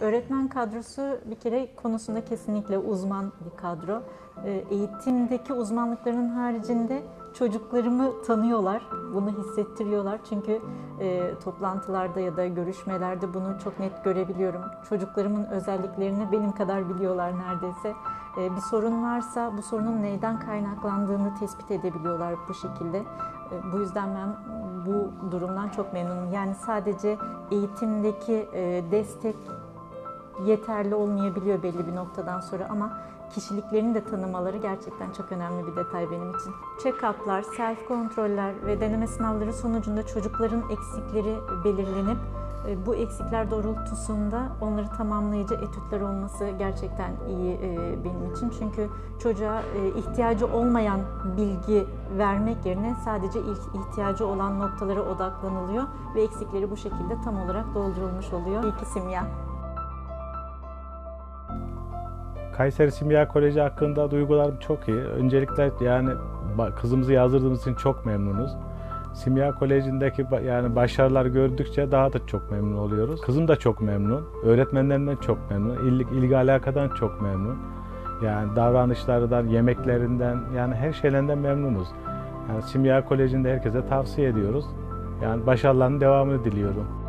Öğretmen kadrosu bir kere konusunda kesinlikle uzman bir kadro. Ee, Eğitimdeki uzmanlıklarının haricinde çocuklarımı tanıyorlar, bunu hissettiriyorlar. Çünkü e, toplantılarda ya da görüşmelerde bunu çok net görebiliyorum. Çocuklarımın özelliklerini benim kadar biliyorlar neredeyse. E, bir sorun varsa bu sorunun neyden kaynaklandığını tespit edebiliyorlar bu şekilde. E, bu yüzden ben bu durumdan çok memnunum. Yani sadece eğitimdeki e, destek yeterli olmayabiliyor belli bir noktadan sonra ama kişiliklerini de tanımaları gerçekten çok önemli bir detay benim için. Check-up'lar, self kontroller ve deneme sınavları sonucunda çocukların eksikleri belirlenip e, bu eksikler doğrultusunda onları tamamlayıcı etütler olması gerçekten iyi e, benim için. Çünkü çocuğa e, ihtiyacı olmayan bilgi vermek yerine sadece ilk ihtiyacı olan noktalara odaklanılıyor ve eksikleri bu şekilde tam olarak doldurulmuş oluyor. İyi ki simya. Kayseri Simya Koleji hakkında duygularım çok iyi. Öncelikle yani kızımızı yazdırdığımız için çok memnunuz. Simya Koleji'ndeki yani başarılar gördükçe daha da çok memnun oluyoruz. Kızım da çok memnun. Öğretmenlerinden çok memnun. İlgi, ilgi alakadan çok memnun. Yani davranışlarından, yemeklerinden yani her şeylerinden memnunuz. Yani Simya Koleji'nde herkese tavsiye ediyoruz. Yani başarılarının devamını diliyorum.